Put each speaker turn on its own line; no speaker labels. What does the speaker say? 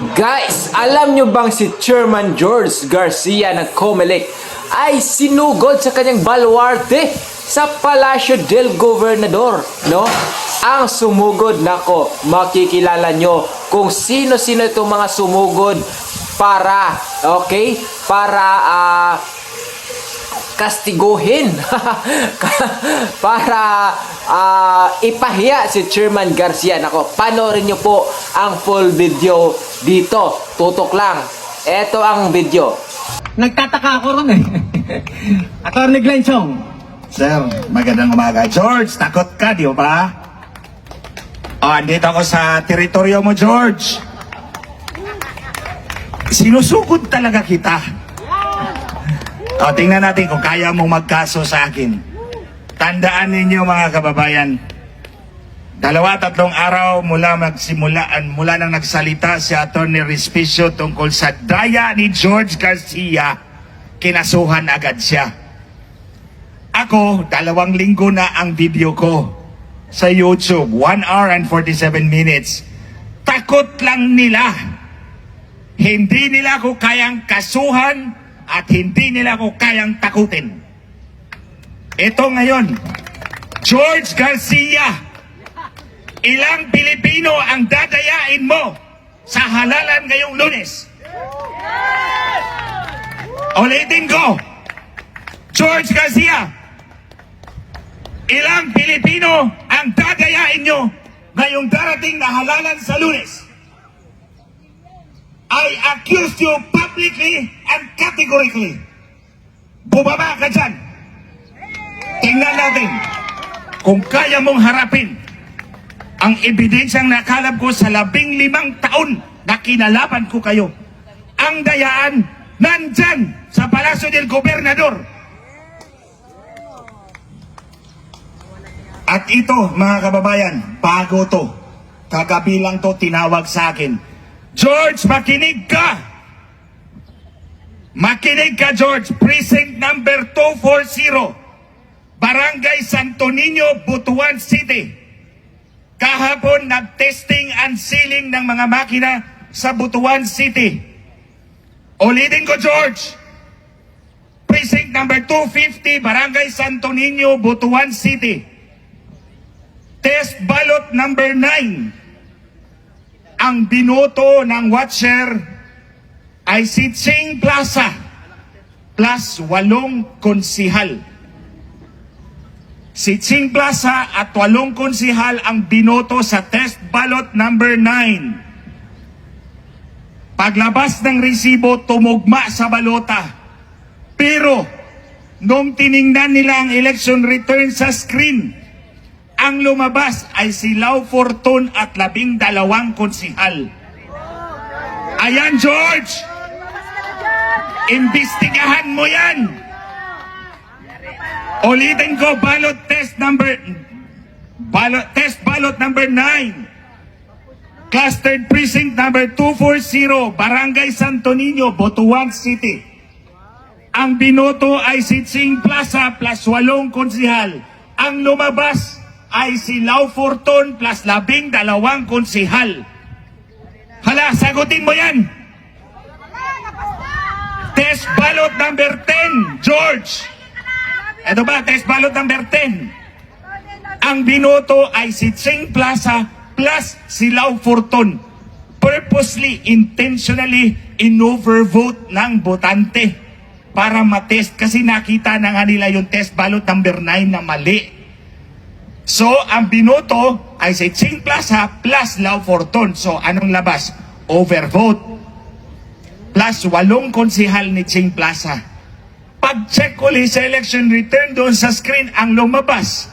Guys, alam nyo bang si Chairman George Garcia ng Comelec ay sinugod sa kanyang baluarte sa Palacio del Gobernador, no? Ang sumugod, nako, makikilala nyo kung sino-sino itong mga sumugod para, okay? Para, ah, kastiguhin para ah, ipahiya si Chairman Garcia. Nako, panoorin niyo po ang full video dito. Tutok lang. Ito ang video.
Nagtataka ako ron eh. Attorney Glenn Chong.
Sir, magandang umaga. George, takot ka, di ba? Oh, andito ako sa teritoryo mo, George. Sinusugod talaga kita. O, tingnan natin kung kaya mong magkaso sa akin. Tandaan ninyo mga kababayan, dalawa tatlong araw mula magsimulaan, mula nang nagsalita si Atty. Respicio tungkol sa daya ni George Garcia, kinasuhan agad siya. Ako, dalawang linggo na ang video ko sa YouTube. 1 hour and 47 minutes. Takot lang nila. Hindi nila ako kayang kasuhan at hindi nila ako kayang takutin. Ito ngayon, George Garcia, ilang Pilipino ang dadayain mo sa halalan ngayong lunes? Ulitin ko, George Garcia, ilang Pilipino ang dadayain nyo ngayong darating na halalan sa lunes? I accuse you publicly and categorically. Bumaba ka dyan. Tingnan natin kung kaya mong harapin ang ebidensyang nakalap ko sa labing limang taon na kinalaban ko kayo. Ang dayaan nandyan sa Palasyo del Gobernador. At ito, mga kababayan, bago to. Kagabi lang to tinawag sa akin. George, makinig ka! Makinig ka, George. Precinct number 240. Barangay Santo Niño, Butuan City. Kahapon, nag-testing and sealing ng mga makina sa Butuan City. Ulitin ko, George. Precinct number 250, Barangay Santo Niño, Butuan City. Test ballot number 9. Ang binoto ng watcher ay si Ching Plaza plus walong konsihal. Si Ching Plaza at walong konsihal ang binoto sa test ballot number 9. Paglabas ng resibo, tumugma sa balota. Pero, nung tiningnan nila ang election return sa screen, ang lumabas ay si Lau Fortun at labing dalawang konsihal. Ayan, George! Imbestigahan mo yan! Ulitin ko, ballot test number... Ballot, test ballot number 9. Clustered precinct number 240, Barangay Santo Niño, Botuan City. Ang binoto ay si Ching Plaza plus walong konsihal. Ang lumabas ay si Lau Fortun plus labing dalawang konsihal. Hala, sagutin mo yan! Test ballot number 10, George. Ito ba, test ballot number 10. Ang binoto ay si Ching Plaza plus si Lau Fortun. Purposely, intentionally, in-overvote ng botante para matest kasi nakita na nga nila yung test ballot number 9 na mali. So, ang binoto ay si Ching Plaza plus Lau Fortun. So, anong labas? Overvote plus walong konsihal ni Ching Plaza. Pag-check uli sa election return doon sa screen, ang lumabas